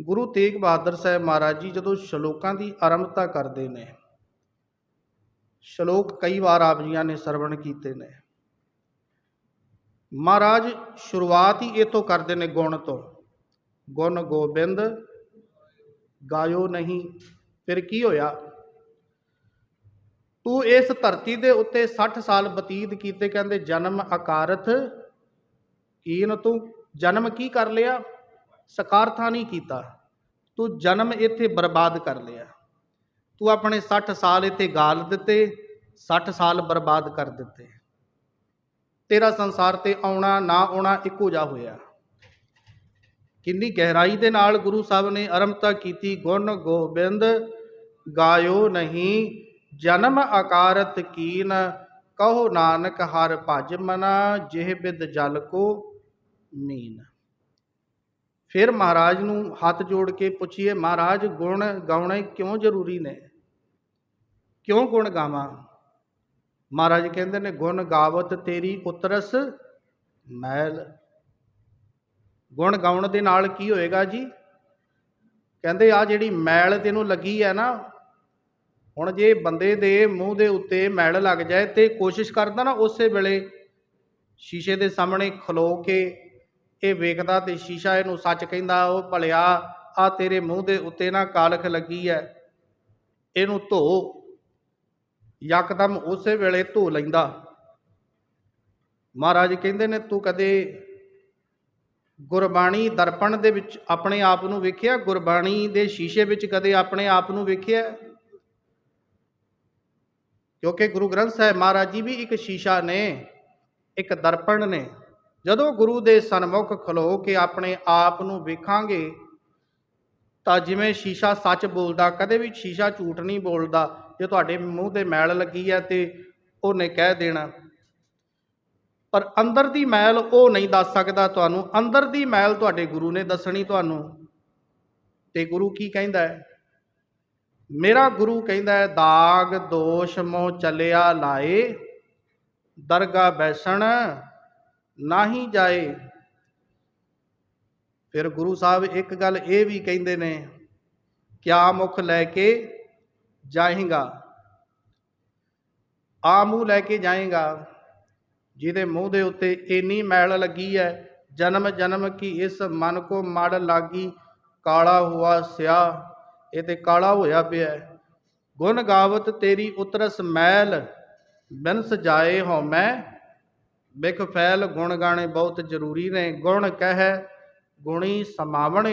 ਗੁਰੂ ਤੇਗ ਬਹਾਦਰ ਸਾਹਿਬ ਮਹਾਰਾਜ ਜੀ ਜਦੋਂ ਸ਼ਲੋਕਾਂ ਦੀ ਆਰੰਭਤਾ ਕਰਦੇ ਨੇ, ਸ਼ਲੋਕ ਕਈ ਵਾਰ ਆਪ ਜੀਆਂ ਨੇ ਸਰਵਣ ਕੀਤੇ ਨੇ। ਮਹਾਰਾਜ ਸ਼ੁਰੂਆਤ ਹੀ ਇਹ ਤੋਂ ਕਰਦੇ ਨੇ ਗੁਣ ਤੋਂ। ਗੁਣ ਗੋਬਿੰਦ, ਗਾਇਓ ਨਹੀਂ, ਫਿਰ ਕੀ ਹੋਇਆ? ਤੂੰ ਇਸ ਧਰਤੀ ਦੇ ਉੱਤੇ 60 ਸਾਲ ਬਤੀਤ ਕੀਤੇ, ਕਹਿੰਦੇ ਜਨਮ ਅਕਾਰਥ, ਕੀਨ ਤੂੰ? ਜਨਮ ਕੀ ਕਰ ਲਿਆ? ਸਕਾਰਥਾ ਨਹੀਂ ਕੀਤਾ। ਤੂੰ ਜਨਮ ਇੱਥੇ ਬਰਬਾਦ ਕਰ ਲਿਆ। ਤੂੰ ਆਪਣੇ 60 ਸਾਲ ਇੱਥੇ ਗਾਲ ਦਿੱਤੇ 60 ਸਾਲ ਬਰਬਾਦ ਕਰ ਦਿੱਤੇ। ਤੇਰਾ ਸੰਸਾਰ ਤੇ ਆਉਣਾ, ਨਾ ਆਉਣਾ ਇੱਕੋ ਜਿਹਾ ਹੋਇਆ। ਕਿੰਨੀ ਗਹਿਰਾਈ ਦੇ ਨਾਲ ਗੁਰੂ ਸਾਹਿਬ ਨੇ ਅਰੰਭਤਾ ਕੀਤੀ, ਗੁਣ ਗੋਬਿੰਦ ਗਾਇਓ ਨਹੀਂ, ਜਨਮ ਆਕਾਰਤ ਕੀਨ, ਕਹੋ ਨਾਨਕ ਹਰ ਭਜ ਮਨਾ, ਜਿਹ ਬਿਦ ਜਲ ਕੋ ਮੀਨ। ਫਿਰ ਮਹਾਰਾਜ ਨੂੰ ਹੱਥ ਜੋੜ ਕੇ ਪੁੱਛੀਏ, ਮਹਾਰਾਜ, ਗੁਣ ਗਾਉਣੇ ਕਿਉਂ ਜ਼ਰੂਰੀ ਨੇ? ਕਿਉਂ ਗੁਣ ਗਾਵਾਂ? ਮਹਾਰਾਜ ਕਹਿੰਦੇ ਨੇ, ਗੁਣ ਗਾਵਤ ਤੇਰੀ ਉਤਰਸ ਮੈਲ। ਗੁਣ ਗਾਉਣ ਦੇ ਨਾਲ ਕੀ ਹੋਏਗਾ ਜੀ? ਕਹਿੰਦੇ ਆ ਜਿਹੜੀ ਮੈਲ ਤੈਨੂੰ ਲੱਗੀ ਹੈ ਨਾ, ਹੁਣ ਜੇ ਬੰਦੇ ਦੇ ਮੂੰਹ ਦੇ ਉੱਤੇ ਮੈਲ ਲੱਗ ਜਾਏ ਤੇ ਕੋਸ਼ਿਸ਼ ਕਰਦਾ ਨਾ ਉਸੇ ਵੇਲੇ ਸ਼ੀਸ਼ੇ ਦੇ ਸਾਹਮਣੇ ਖਲੋ ਕੇ ਇਹ ਵੇਖਦਾ ਤੇ ਸ਼ੀਸ਼ਾ ਇਹਨੂੰ ਸੱਚ ਕਹਿੰਦਾ, ਉਹ ਭਲਿਆ, ਆ ਤੇਰੇ ਮੂੰਹ ਦੇ ਉੱਤੇ ਨਾ ਕਾਲਖ ਲੱਗੀ ਹੈ ਇਹਨੂੰ ਧੋ। ਯਕਦਮ ਉਸੇ ਵੇਲੇ ਧੋ ਲੈਂਦਾ। ਮਹਾਰਾਜ ਕਹਿੰਦੇ ਨੇ, ਤੂੰ ਕਦੇ ਗੁਰਬਾਣੀ ਦਰਪਣ ਦੇ ਵਿੱਚ ਆਪਣੇ ਆਪ ਨੂੰ ਵੇਖਿਆ? ਗੁਰਬਾਣੀ ਦੇ ਸ਼ੀਸ਼ੇ ਵਿੱਚ ਕਦੇ ਆਪਣੇ ਆਪ ਨੂੰ ਵੇਖਿਆ? ਕਿਉਂਕਿ ਗੁਰੂ ਗ੍ਰੰਥ ਸਾਹਿਬ ਮਹਾਰਾਜ ਜੀ ਵੀ ਇੱਕ ਸ਼ੀਸ਼ਾ ਨੇ, ਇੱਕ ਦਰਪਣ ਨੇ। ਜਦੋਂ ਗੁਰੂ ਦੇ ਸਨਮੁਖ ਖਲੋ ਕੇ ਆਪਣੇ ਆਪ ਨੂੰ ਵੇਖਾਂਗੇ, ਤਾਂ ਜਿਵੇਂ ਸ਼ੀਸ਼ਾ ਸੱਚ ਬੋਲਦਾ, ਕਦੇ ਵੀ ਸ਼ੀਸ਼ਾ ਝੂਠ ਨਹੀਂ ਬੋਲਦਾ, ਜੇ ਤੁਹਾਡੇ ਮੂੰਹ ਤੇ ਮੈਲ ਲੱਗੀ ਹੈ ਤੇ ਉਹਨੇ ਕਹਿ ਦੇਣਾ। ਪਰ ਅੰਦਰ ਦੀ ਮੈਲ ਉਹ ਨਹੀਂ ਦੱਸ ਸਕਦਾ ਤੁਹਾਨੂੰ। ਅੰਦਰ ਦੀ ਮੈਲ ਤੁਹਾਡੇ ਗੁਰੂ ਨੇ ਦੱਸਣੀ ਤੁਹਾਨੂੰ। ਤੇ ਗੁਰੂ ਕੀ ਕਹਿੰਦਾ ਹੈ? ਮੇਰਾ ਗੁਰੂ ਕਹਿੰਦਾ ਹੈ, ਦਾਗ ਦੋਸ਼ ਮੋਹ ਚੱਲਿਆ ਲਾਏ ਦਰਗਾ ਬੈਸਣ ਨਾਹੀ ਜਾਏ। ਫਿਰ ਗੁਰੂ ਸਾਹਿਬ ਇੱਕ ਗੱਲ ਇਹ ਵੀ ਕਹਿੰਦੇ ਨੇ, ਕਿਆ ਮੁਖ ਲੈ ਕੇ ਜਾਏਗਾ? ਆ ਮੂੰਹ ਲੈ ਕੇ ਜਾਏਗਾ, ਜਿਹਦੇ ਮੂੰਹ ਦੇ ਉੱਤੇ ਇੰਨੀ ਮੈਲ ਲੱਗੀ ਹੈ, ਜਨਮ ਜਨਮ ਕੀ ਇਸ ਮਨ ਕੋ ਮੜ ਲਾਗੀ, ਕਾਲਾ ਹੁਆ ਸਿਆ, ਇਹ ਤੇ ਕਾਲਾ ਹੋਇਆ ਪਿਆ ਗੁਣ ਗਾਵਤ ਤੇਰੀ ਉਤਰਸ ਮੈਲ, ਬਿਨਸ ਜਾਏ ਹਉ ਮੈਂ ਬਿਖ ਫੈਲ ਗੁਣ ਗਾਣੇ ਬਹੁਤ ਜ਼ਰੂਰੀ ਨੇ ਗੁਣ ਕਹਿ ਗੁਣੀ ਸਮਾਵਣ